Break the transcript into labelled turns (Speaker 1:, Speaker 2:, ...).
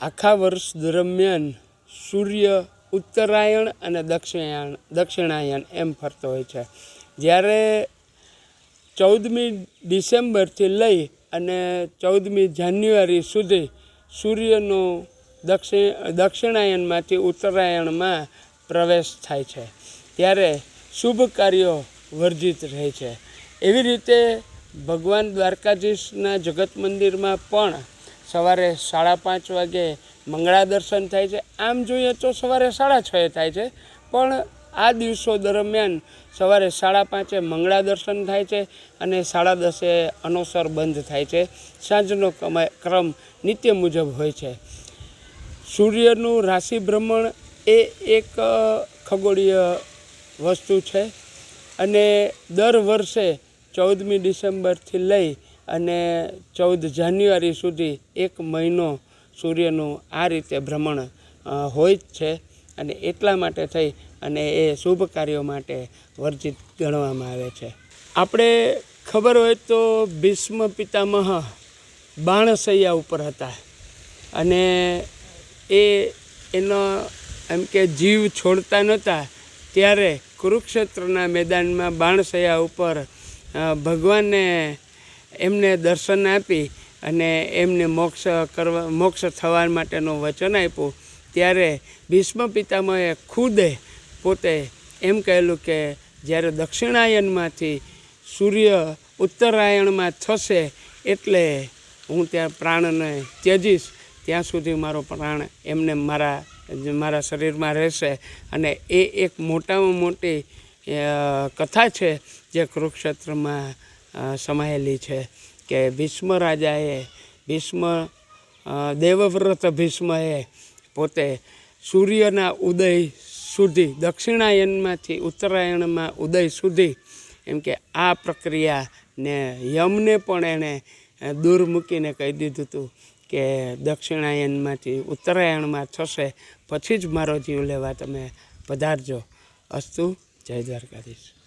Speaker 1: આખા વર્ષ દરમિયાન સૂર્ય ઉત્તરાયણ અને દક્ષિણાયણ દક્ષિણાયણ એમ ફરતો હોય છે. જ્યારે ચૌદમી ડિસેમ્બરથી લઈ અને ચૌદમી જાન્યુઆરી સુધી સૂર્યનો દક્ષિણ દક્ષિણાયનમાંથી ઉત્તરાયણમાં પ્રવેશ થાય છે. ત્યારે શુભ કાર્યો વર્જિત રહે છે. એવી રીતે ભગવાન દ્વારકાધીશના જગત મંદિરમાં પણ સવારે સાડા પાંચ વાગે મંગળા દર્શન થાય છે. આમ જોઈએ તો સવારે સાડા છએ થાય છે. પણ આ દિવસો દરમિયાન સવારે સાડા પાંચે મંગળા દર્શન થાય છે અને સાડા દસે અનોસર બંધ થાય છે. સાંજનો ક્રમ નિત્ય મુજબ હોય છે. સૂર્યનું રાશિ ભ્રમણ એ એક ખગોળીય વસ્તુ છે અને દર વર્ષે ચૌદમી ડિસેમ્બરથી લઈ અને ચૌદ જાન્યુઆરી સુધી એક મહિનો સૂર્યનું આ રીતે ભ્રમણ હોય જ છે અને એટલા માટે થઈ અને એ શુભ કાર્યો માટે વર્જિત ગણવામાં આવે છે. આપણે ખબર હોય તો ભીષ્મ પિતામહ બાણસૈયા ઉપર હતા અને એ એનો એમ કે જીવ છોડતા નહોતા, ત્યારે કુરુક્ષેત્રના મેદાનમાં બાણસયા ઉપર ભગવાને એમને દર્શન આપી અને એમને મોક્ષ કરવા, મોક્ષ થવા માટેનું વચન આપ્યું. ત્યારે ભીષ્મ પિતામહે ખુદે પોતે એમ કહેલું કે જ્યારે દક્ષિણાયનમાંથી સૂર્ય ઉત્તરાયણમાં થશે એટલે હું ત્યાં પ્રાણને ત્યજીશ. ત્યાં સુધી મારો પ્રાણ એમને મારા મારા શરીરમાં રહેશે. અને એ એક મોટામાં મોટી કથા છે જે કુરુક્ષેત્રમાં સમાયેલી છે કે ભીષ્મ રાજાએ, ભીષ્મ દેવવ્રત ભીષ્મએ પોતે સૂર્યના ઉદય સુધી, દક્ષિણાયનમાંથી ઉત્તરાયણમાં ઉદય સુધી એમ કે આ પ્રક્રિયાને યમને પણ એણે દૂર મૂકીને કહી દીધું હતું. કે દક્ષિણાયનમાંથી ઉત્તરાયણમાં થશે પછી જ મારો જીવ લેવા તમે પધારજો. અસ્તુ જય દ્વારકાધીશ.